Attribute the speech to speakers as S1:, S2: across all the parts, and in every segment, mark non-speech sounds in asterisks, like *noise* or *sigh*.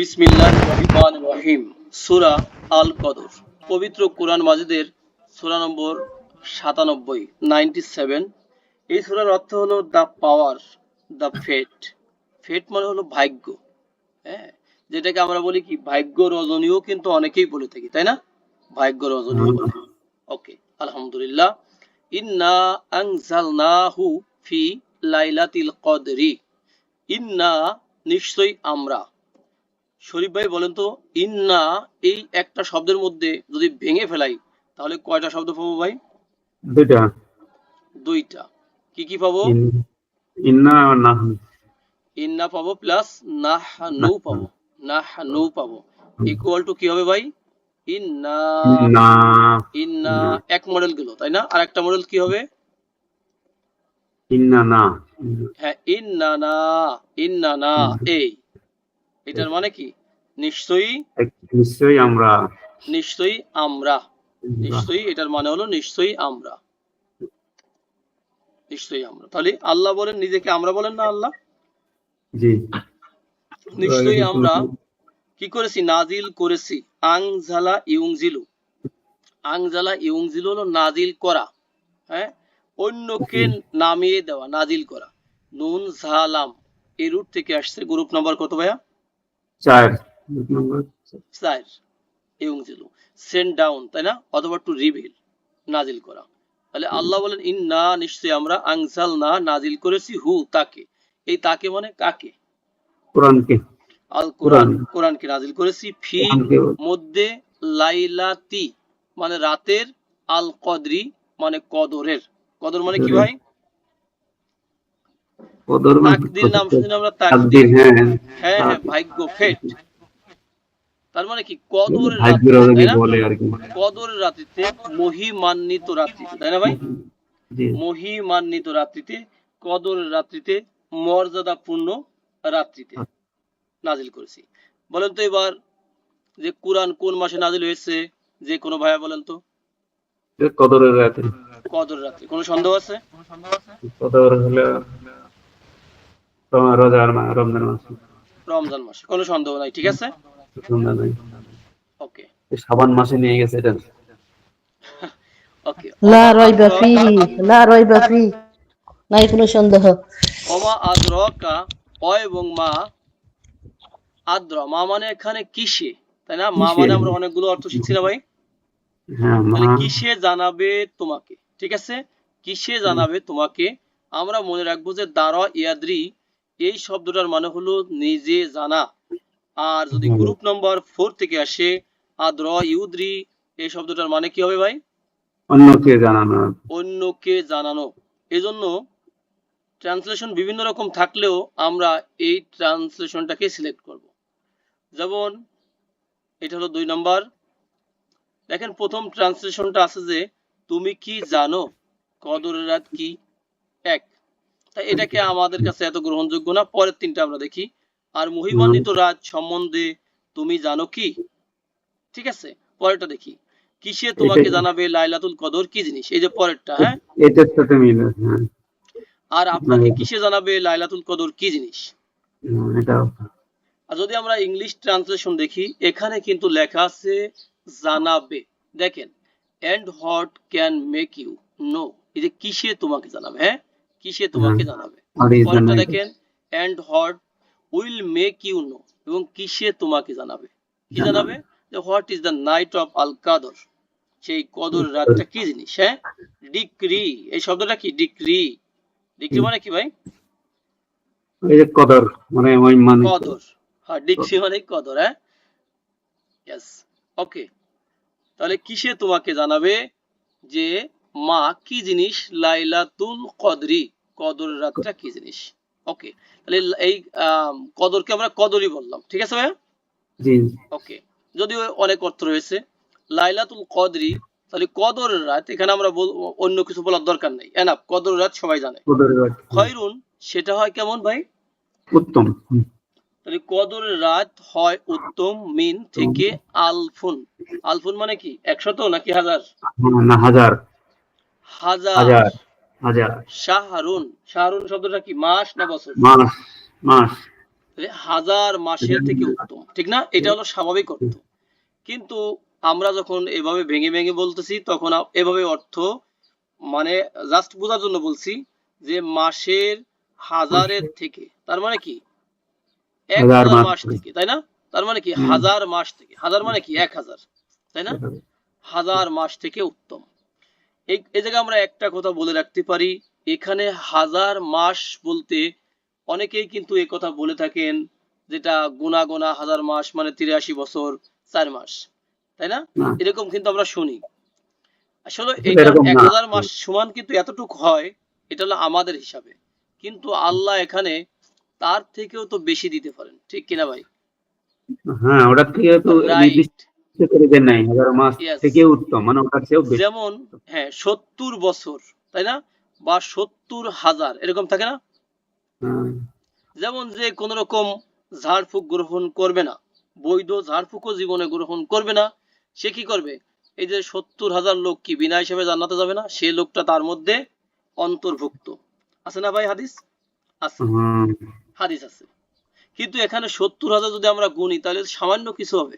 S1: বিসমিল্লাহ রহমান রহিম। সুরা আল কদর পবিত্র কোরআন মাজিদের সুরা নম্বর সাতানব্বই, নাইনটি সেভেন। এই সুরার অর্থ হলো the power, the fate. Fate মানে হলো ভাগ্য। হ্যাঁ? যেটাকে আমরা বলি কি, ভাগ্য রজনীয় কিন্তু অনেকেই বলে থাকি, তাই না? ভাগ্য রজনীয়। ওকে, আলহামদুলিল্লাহ। ইন্না আনজালনাহু ফি লাইলাতিল কদরি। ইন্না নিশ্চয়ই আমরা। শরীফ ভাই বলেন তো ইন্না এই একটা শব্দের মধ্যে যদি ভেঙে ফেলাই তাহলে কয়টা শব্দ পাবো ভাই?
S2: দুইটা।
S1: দুইটা। কি কি পাবো?
S2: ইন্না নাহনু।
S1: ইন্না পাবো প্লাস নাহনু পাবো। নাহনু পাবো। ইকুয়াল টু কি হবে ভাই? ইন্না।
S2: ইন্না।
S1: ইন্না। এক মডেল গেল তাই না? আর একটা মডেল কি হবে?
S2: ইন্না না।
S1: হ্যাঁ ইন্না না। ইন্না না এই। এটার মানে কি? নিশ্চয়ই
S2: নিশ্চয়ই আমরা
S1: নিশ্চয়ই আমরা। নিশ্চয়ই এটার মানে হলো নিশ্চয়ই আমরা। নিশ্চয়ই আমরা। তাহলে আল্লাহ বলেন নিজেকে আমরা বলেন না আল্লাহ?
S2: জি।
S1: নিশ্চয়ই আমরা কি করেছি? নাজিল করেছি। আংজালা ইউংজিলু। আংজালা ইউংজিলু হলো নাজিল করা হ্যাঁ? অন্যকে নামিয়ে দেওয়া নাজিল করা। নুন ঝালাম এই রুট থেকে আসছে। গ্রুপ নাম্বার কত ভাইয়া?
S2: চার। নম্বর
S1: চার ইউংজিলু সেন্ড ডাউন তাই না? অথবা টু রিভিল নাজিল করা। তাহলে আল্লাহ বলেন ইন্না নিশ্চয়ই আমরা আংসাল না নাজিল করেছি হু তাকে। এই তাকে মানে কাকে?
S2: কোরআনকে।
S1: আল কোরআন।
S2: কোরআন।
S1: কোরআনকে নাজিল করেছি ফি মধ্যে লাইলাতি মানে রাতের আল কদরি মানে কদরের। কদর মানে কি ভাই?
S2: কদর
S1: তাকদির নাম শুনে আমরা
S2: তাকদির।
S1: তাকদির
S2: হ্যাঁ
S1: হ্যাঁ। হ্যাঁ ভাগ্য ফেট। তার মানে কি? কদরের রাত
S2: ভাগ্যের
S1: তাই
S2: অনেকে
S1: না?
S2: বলে আর কি।
S1: কদরের রাত্রিতে মহিমান্বিত রাত্রিতে তাই না ভাই? মহিমান্বিত রাত্রিতে কদরের রাত্রিতে মর্যাদাপূর্ণ রাত্রিতে নাজিল করেছি। বলেন তো এবার যে কোরআন কোন মাসে নাজিল হয়েছে যে কোনো ভাইয়া বলেন তো।
S2: কদরের রাতে
S1: কদর রাত্রি কোনো সন্দেহ আছে?
S2: কদর হলো রোজার রমজান মাস।
S1: রমজান মাসে। কোনো সন্দেহ নাই ঠিক আছে?
S2: নাই।
S1: ওকে।
S2: এই শ্রাবণ মাসে নিয়ে গেছে এটা।
S1: ওকে।
S3: লা রয়বা ফিহি লা রয়বা ফি। নাই কোনো সন্দেহ।
S1: আদ্রকা অ এবং মা আদ্র। মা মানে এখানে কিসে? তাই না? মা? মানে আমরা অনেকগুলো অর্থ শিখছি না ভাই।
S2: হ্যাঁ মা
S1: তাহলে কিসে জানাবে তোমাকে? ঠিক আছে? কিসে জানাবে তোমাকে? আমরা মনে রাখব যে দারা ইয়াদ্রি এই শব্দটার মানে হলো নিজে জানা। আর যদি গ্রুপ নম্বর ফোর থেকে আসে আদ্র ইউদ্রি এই শব্দটার মানে কি হবে ভাই?
S2: অন্যকে জানানো।
S1: অন্যকে জানানো। এজন্য ট্রান্সলেশন বিভিন্ন রকম থাকলেও আমরা এই ট্রান্সলেশনটাকে সিলেক্ট করব। যেমন এটা হলো দুই নম্বর। দেখেন প্রথম ট্রান্সলেশনটা আছে যে তুমি কি জানো কদরের রাত কি? এক। এটাকে আমাদের কাছে এত গ্রহণযোগ্য না পরের তিনটা আমরা দেখি। আর মহিমান্বিত রাত সম্বন্ধে তুমি জানো কি? ঠিক আছে? পরেরটা দেখি। কিসে তোমাকে জানাবে লাইলাতুল কদর? কি জিনিস? এই যে পরেরটা হ্যাঁ?
S2: এটার সাথে মিলে হ্যাঁ।
S1: আর আপনাকে কিসে জানাবে লাইলাতুল কদর? কি জিনিস? আর যদি আমরা ইংলিশ ট্রান্সলেশন দেখি এখানে কিন্তু লেখা আছে জানাবে। দেখেন and what can make you know এই যে কিসে তোমাকে জানাবে হ্যাঁ? কিসে তোমাকে জানাবে? পরেরটা দেখেন and what will make you know এবং কিসে তোমাকে জানাবে? কি জানাবে। যে what is the night of Al Qadr সেই কদর রাতটা কি জিনিস হ্যাঁ? ডিক্রি এই শব্দটা কি? ডিক্রি। ডিক্রি মানে কি ভাই?
S2: এই যে কদর মানে ওই মানে
S1: কদর। হ্যাঁ ডিক্রি মানে কদর হ্যাঁ? ইয়েস ওকে তাহলে কিসে তোমাকে জানাবে? যে মা কি জিনিস? লাইলাতুল কদরি কদর রাতটা কি জিনিস? ওকে তাহলে এই কদরকে আমরা কদরই বললাম ঠিক আছে ভাইয়া?
S2: জি
S1: ওকে যদিও অনেক অর্থ রয়েছে লাইলাতুল কদরি তাহলে কদর রাত এখানে আমরা অন্য কিছু বলার দরকার নাই এনাফ কদর রাত সবাই জানে। খয়রুন সেটা হয় কেমন ভাই?
S2: উত্তম।
S1: তাহলে কদর রাত হয় উত্তম মিন থেকে আলফুন। আলফুন মানে কি? একশত নাকি হাজার?
S2: না হাজার।
S1: হাজার
S2: হাজার
S1: শাহরুন শাহরুন শব্দটা কি মাস না বছর?
S2: মাস মাস।
S1: হাজার মাসের থেকে উত্তম ঠিক না? এটা হলো স্বাভাবিক অর্থ। কিন্তু আমরা যখন এভাবে ভেঙে ভেঙে বলতেছি তখন এভাবে অর্থ মানে জাস্ট বোঝার জন্য বলছি যে মাসের হাজারের থেকে তার মানে কি? এক
S2: মাস। থেকে।
S1: তাই না? তার মানে কি? হাজার মাস থেকে। হাজার মানে কি? এক হাজার তাই না? হাজার মাস থেকে উত্তম। এই জায়গায় আমরা একটা কথা বলে রাখতে পারি এখানে হাজার মাস বলতে অনেকেই কিন্তু এই কথা বলে থাকেন যেটা গোনা গোনা হাজার মাস মানে তিরাশি বছর চার মাস। তাই না। এরকম কিন্তু আমরা শুনি। আসলে এটা এক হাজার মাস সমান কিন্তু এতটুকু হয় এটা হলো আমাদের হিসাবে। কিন্তু আল্লাহ এখানে তার থেকেও তো বেশি দিতে পারেন ঠিক কিনা ভাই?
S2: হ্যাঁ ওটার থেকে তো নাই মাস থেকে উত্তম মানে ওটার চেয়েও
S1: যেমন হ্যাঁ সত্তর বছর তাই না? বা সত্তর হাজার এরকম থাকে না?
S2: হ্যাঁ।
S1: যেমন যে কোন রকম ঝাড়ফুঁক গ্রহণ করবে না বৈধ ঝাড়ফুঁকও জীবনে গ্রহণ করবে না সে কি করবে? এই যে সত্তর হাজার লোক কি বিনা হিসেবে জান্নাতে যাবে না? সে লোকটা তার মধ্যে অন্তর্ভুক্ত। আছে না ভাই হাদিস? আছে। হাদিস আছে। কিন্তু এখানে সত্তর হাজার যদি আমরা গুনি তাহলে সামান্য কিছু হবে।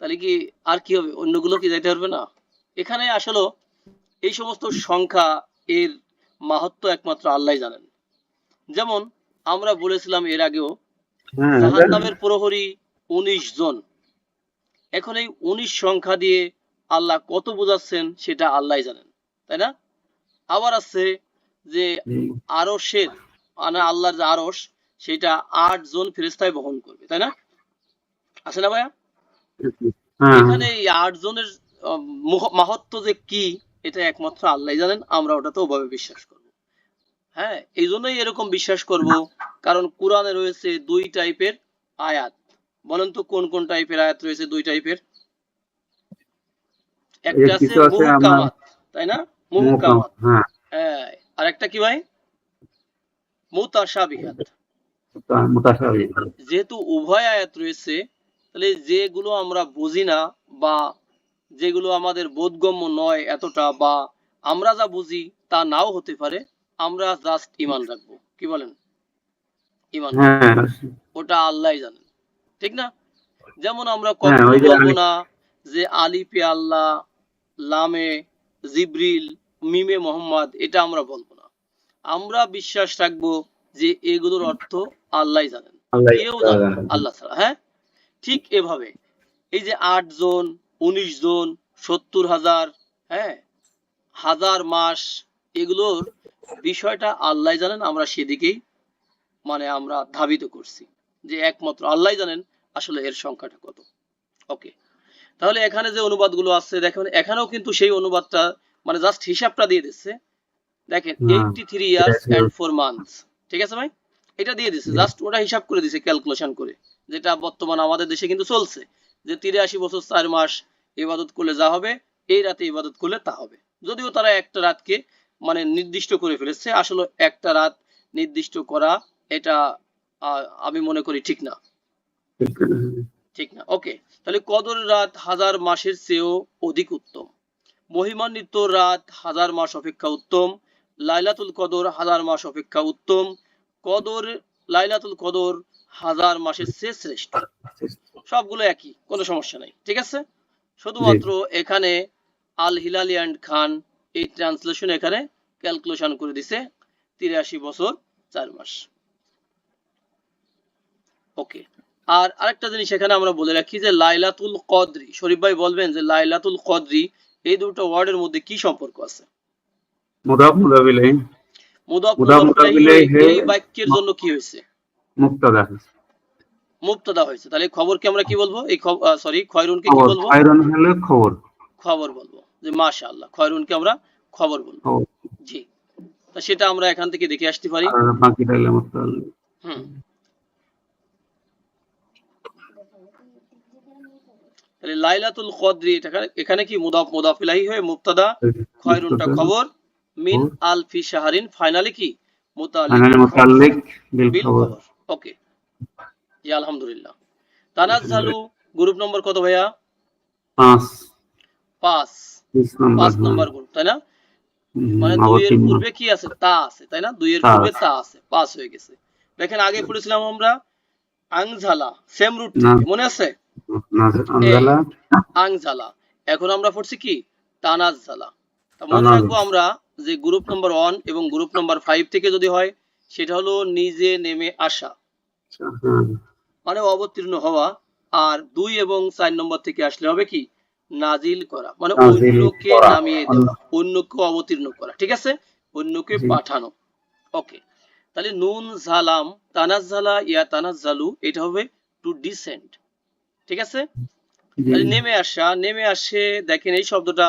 S1: তাহলে কি আর কি হবে? অন্যগুলো কি যাইতে পারবে না? এখানে আসলে এই সমস্ত সংখ্যা এর মাহাত্ম একমাত্র আল্লাহ জানেন। যেমন আমরা বলেছিলাম এর আগেও
S2: হ্যাঁ
S1: জাহান্নামের প্রহরী উনিশ জন। এখন এই উনিশ সংখ্যা দিয়ে আল্লাহ কত বোঝাচ্ছেন সেটা আল্লাহ জানেন তাই না? আবার আছে যে
S2: হুম।
S1: আরশের মানে আল্লাহর যে আরশ সেটা আট জন ফেরেস্তায় বহন করবে তাই না? আছে না ভাইয়া?
S2: হ্যাঁ
S1: এখানে এই আট জনের আহ, যে কি এটা একমাত্র আল্লাহ জানেন আমরা ওটা তো ওভাবে বিশ্বাস করব। হ্যাঁ এই জন্যই এরকম বিশ্বাস করব কারণ কোরআনে রয়েছে দুই টাইপের আয়াত। বলেন তো কোন কোন টাইপের আয়াত রয়েছে দুই টাইপের? একটা আছে মুহকামাত তাই না? মুহকামাত।
S2: হ্যাঁ।
S1: হ্যাঁ আর একটা কি ভাই? মুতাশাবিহাত। যেহেতু উভয় আয়াত রয়েছে তাহলে যেগুলো আমরা বুঝি না বা যেগুলো আমাদের বোধগম্য নয় এতটা বা আমরা যা বুঝি তা নাও হতে পারে আমরা জাস্ট ইমান রাখব। কি বলেন? ইমান
S2: হ্যাঁ
S1: ওটা আল্লাহ জানেন। ঠিক না? যেমন আমরা
S2: হ্যাঁ,
S1: কখনো বলব না যে আলিপে আল্লাহ লামে জিব্রিল মিমে মোহাম্মদ এটা আমরা বলব না। আমরা বিশ্বাস রাখব যে এগুলোর অর্থ আল্লাহ জানেন।
S2: আল্লাহ
S1: কেউ জানে না, আল্লাহ ছাড়া হ্যাঁ? ঠিক এভাবে। এই যে আট জন উনিশ জন সত্তর হাজার হ্যাঁ হাজার মাস এগুলোর বিষয়টা আল্লাহ জানেন আমরা সেদিকেই মানে আমরা ধাবিত করছি। যে একমাত্র আল্লাহ জানেন আসলে এর সংখ্যাটা কত। ওকে। তাহলে এখানে যে অনুবাদগুলো আছে দেখেন এখানেও কিন্তু সেই অনুবাদটা মানে জাস্ট হিসাবটা দিয়ে দিচ্ছে। দেখেন eighty three years and four months ঠিক আছে ভাই? এটা দিয়ে দিচ্ছে জাস্ট ওটা হিসাব করে দিছে ক্যালকুলেশন করে। যেটা বর্তমান আমাদের দেশে কিন্তু চলছে, যে তিরাশি বছর চার মাস ইবাদত করলে যা হবে, এই রাতে ইবাদত করলে তা হবে। যদিও তারা একটা রাতকে মানে নির্দিষ্ট করে ফেলেছে, আসলে একটা রাত নির্দিষ্ট করা এটা আমি মনে করি ঠিক না। ঠিক না, ওকে। তাহলে কদর রাত হাজার মাসের চেয়েও অধিক উত্তম। মহিমান্বিত রাত হাজার মাস অপেক্ষা উত্তম। লাইলাতুল কদর হাজার মাস অপেক্ষা উত্তম। কদর, লাইলাতুল কদর হাজার মাসের চেয়ে শ্রেষ্ঠ। সবগুলো একই কোনো সমস্যা নাই ঠিক আছে? শুধুমাত্র এখানে আল হিলালি অ্যান্ড খান এই ট্রান্সলেশন এখানে ক্যালকুলেশন করে দিছে তিরাশি বছর চার মাস। ওকে আর আরেকটা জিনিস এখানে আমরা বলে রাখি যে লাইলাতুল কদরি শরীফ ভাই বলবেন যে লাইলাতুল কদরি এই দুটো ওয়ার্ডের মধ্যে কি সম্পর্ক আছে?
S2: মুদাফ মুদাবিলে
S1: মুদাফ
S2: মুদাফ
S1: মুদাফ ইলাইহি
S2: মুদাফ ইলাইহি
S1: এই বাক্যের জন্য কি হয়েছে?
S2: মুক্তাদা
S1: মুক্তদা হয়েছে। তাহলে খবরকে আমরা কি বলব? এই সরি খয়রুনকে কি বলব?
S2: আয়রন হলে খবর।
S1: খবর বলব। যে মাশাআল্লাহ খয়রুনকে আমরা খবর বলব। জি। তা সেটা আমরা এখান থেকে দেখে আসতে পারি।
S2: আর বাকিটা হলে মুক্তাদা
S1: হুম। তাহলে লাইলাতুল কদরি এটা এখানে- কি মুদাফ মুদাফ ইলাইহি হয়ে মুবতাদা খয়রুনটা খবর। মিন আলফি শাহরিন ফাইনালি কি?
S2: মুতাল্লিক বিল খবর।
S1: ওকে জি আলহামদুলিল্লাহ তানাজ্জালু গ্রুপ নম্বর কত ভাইয়া?
S2: পাঁচ।
S1: পাঁচ। পাঁচ নম্বর গ্রুপ তাই না? মানে
S2: আবার
S1: দুইয়ের পূর্বে কি আছে? তা আছে তাই না? দুইয়ের
S2: তা
S1: পূর্বে তা আছে পাঁচ হয়ে গেছে। দেখেন আগে পড়েছিলাম আমরা আংঝালা সেম রুট। মনে আছে? আংঝালা। এখন আমরা পড়ছি কি? তানাজ্জালা। মনে রাখব আমরা যে গ্রুপ নাম্বার ওয়ান এবং গ্রুপ নাম্বার ফাইভ থেকে যদি হয় সেটা হলো নিজে নেমে আসা। মানে অবতীর্ণ হওয়া আর দুই এবং চার নম্বর থেকে আসলে হবে কি? নাজিল করা। মানে অন্যকে নামিয়ে দেওয়া। অন্যকে অবতীর্ণ করা। ঠিক আছে? অন্যকে পাঠানো। ওকে। তাহলে নুন জালাম তানাজ্জালা ইয়া তানাজ্জালু এটা হবে টু ডিসেন্ড ঠিক আছে? তাহলে নেমে আসা নেমে আসে দেখেন এই শব্দটা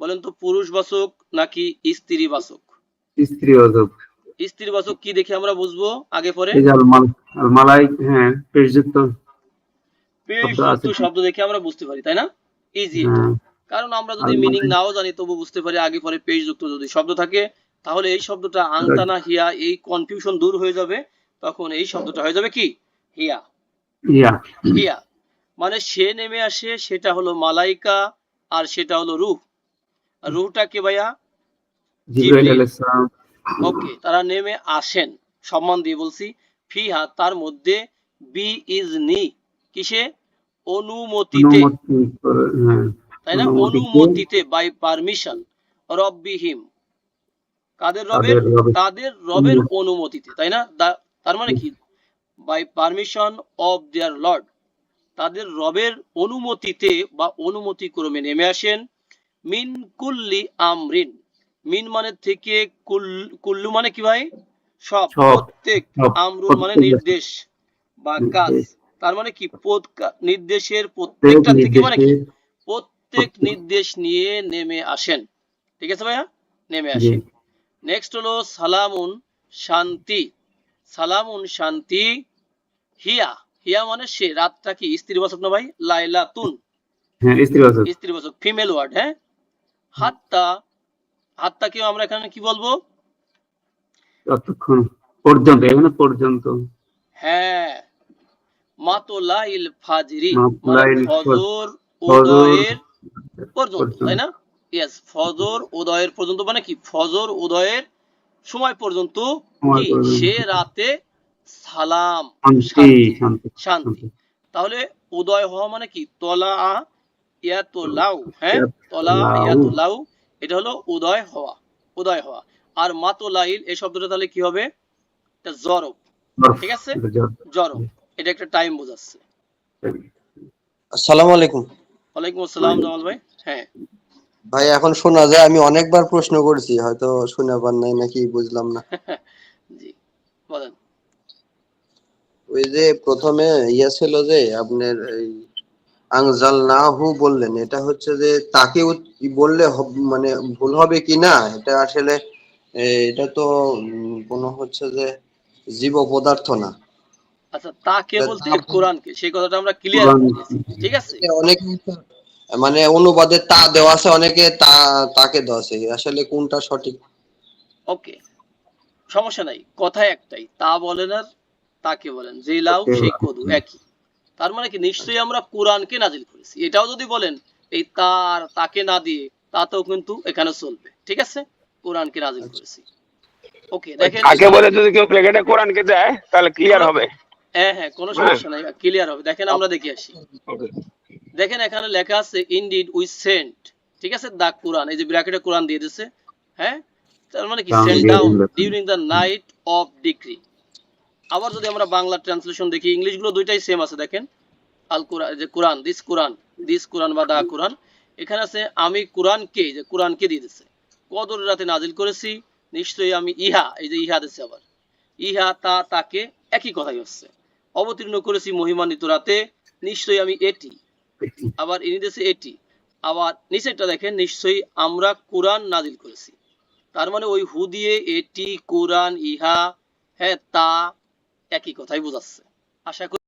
S1: বলেন তো পুরুষ বাচক নাকি স্ত্রী বাচক
S2: স্ত্রী
S1: বাচক কি দেখে আমরা বুঝব আগে পরে?
S2: হ্যাঁ পেশযুক্ত শব্দ
S1: দেখে আমরা বুঝতে পারি তাই না? ইজি
S2: হ্যাঁ।
S1: কারণ আমরা যদি মিনিং নাও জানি তবু বুঝতে পারি আগে পরে পেশ যুক্ত যদি শব্দ থাকে তাহলে এই শব্দটা আংতানা হিয়া এই কনফিউশন দূর হয়ে যাবে তখন এই শব্দটা হয়ে যাবে কি? হিয়া।
S2: ইয়া
S1: হিয়া। মানে সে নেমে আসে সেটা হলো মালাইকা আর সেটা হলো রূহ। রূহটা কে ভাইয়া?
S2: জিব্রাইল। আলাইহিস সালাম।
S1: ওকে তারা নেমে আসেন। সম্মান দিয়ে বলছি ফিহা তার মধ্যে বি ইজ নি কিসে? অনুমতিতে।
S2: হ্যাঁ
S1: তাই না?
S2: অনুমতিতে-
S1: অনুমতিতে বাই পারমিশন রব্বিহিম। কাদের রবের?
S2: তাদের রবের-।
S1: অনুমতিতে তাই না? তার মানে কি? By permission of their lord তাদের রবের অনুমতিতে বা অনুমতি ক্রমে নেমে আসেন মিন কুল্লি আমরিন। মিন মানে থেকে কুল্লু মানে কি ভাই? সব প্রত্যেক
S2: সব,
S1: আমরুন মানে নির্দেশ বা কাজ। তার মানে কি? নির্দেশের প্রত্যেকটা থেকে মানে কি? প্রত্যেক। নির্দেশ নিয়ে নেমে আসেন। ঠিক আছে ভাইয়া? নেমে আসেন। নেক্সট হলো সালামুন শান্তি। সালামুন শান্তি হিয়া। হিয়া মানে সে রাতটা কি? স্ত্রী স্ত্রীবাচক না ভাই? লাইলা তুন
S2: হ্যাঁ স্ত্রী
S1: স্ত্রীবাচক ফিমেল ওয়ার্ড হ্যাঁ? হাত্তা আমরা এখানে কি বলব?
S2: ততক্ষণ পর্যন্ত এখানে পর্যন্ত।
S1: হ্যাঁ। মাতোলাইল ফাজরি
S2: মাতলাইল
S1: মানে ফজর উদয়ের পর্যন্ত। তাই না? ইয়েস ফজর উদয়ের পর্যন্ত মানে কি? ফজর উদয়ের সময় পর্যন্ত কি? সে রাতে সালাম
S2: শান্তি
S1: তাহলে উদয় হওয়া মানে কি? তলা ইয়াতুলাউ হ্যাঁ? তলা
S2: ইয়াতুলাউ।
S1: এটা হলো উদয় হওয়া উদয় হওয়া। আর মাতোলাইল এই শব্দটা তাহলে কি হবে? এটা জরব ঠিক আছে? জরব। এটা একটা টাইম বোঝাচ্ছে।
S4: আসসালামু আলাইকুম।
S1: ওয়ালাইকুম আসসালাম জামাল ভাই হ্যাঁ।
S4: ভাই এখন শোনা যায় আমি অনেকবার প্রশ্ন করেছি হয়তো শুনে পান নাই নাকি বুঝলাম না। *laughs*
S1: জি বলেন।
S4: ওই যে প্রথমে ইয়ে ছিল যে আপনার এই আংজাল না হু বললেন। এটা হচ্ছে যে তাকে বললে মানে ভুল হবে কি না? এটা আসলে এটা তো কোনো হচ্ছে যে জীব পদার্থ না।
S1: আচ্ছা তাকে বলতে? কোরআনকে। সেই কথাটা আমরা ক্লিয়ার ঠিক আছে?
S4: অনেকে মানে অনুবাদে তা দেওয়া আছে অনেকে তা তাকে দেওয়া আছে। আসলে কোনটা সঠিক?
S1: ওকে। সমস্যা নাই। কথা একটাই। তা বলেন আর তাকে বলেন। যে লাউ সেই কদু। একই। তার মানে কি? নিশ্চয়ই আমরা কোরআনকে নাজিল করেছি। এটাও যদি বলেন এই তার তাকে না দিয়ে তাতেও কিন্তু এখানে চলবে। ঠিক আছে? কোরআনকে নাজিল করেছি। ওকে দেখেন
S5: তাকে বলে যদি কেউ ব্র্যাকেটে কোরআনকে দেয় তাহলে ক্লিয়ার হবে।
S1: হ্যাঁ হ্যাঁ কোনো সমস্যা নাই। ক্লিয়ার হবে। দেখেন আমরা দেখে আসি। দেখেন এখানে লেখা আছে ইনডিড উই সেন্ট ঠিক আছে? দা কোরআন এই যে ব্র্যাকেটে কোরআন দিয়ে দিছে। হ্যাঁ? তার মানে কি? Sent down during the night of decree আবার যদি আমরা বাংলা ট্রান্সলেশন দেখি ইংলিশগুলো দুইটাই সেম আছে দেখেন। আল কোরআন যে কোরআন দিস কোরআন দিস কোরআন বা দা কোরআন। এখানে আছে আমি কোরআনকে যে কোরআনকে দিয়ে দিছে। কদর রাতে নাজিল করেছি নিশ্চয়ই আমি ইহা এই যে ইহা দিছে আবার। ইহা তা তাকে একই কথাই হচ্ছে। অবতীর্ণ করেছি মহিমান্বিত রাতে নিশ্চয়ই আমি এটি। আবার ইনি দেশে এটি। আবার নিচেরটা দেখেন নিশ্চয়ই আমরা কোরআন নাজিল করেছি। তার মানে ওই হু দিয়ে এটি কোরআন ইহা হ্যাঁ তা একই কথাই বোঝাচ্ছে। আশা করি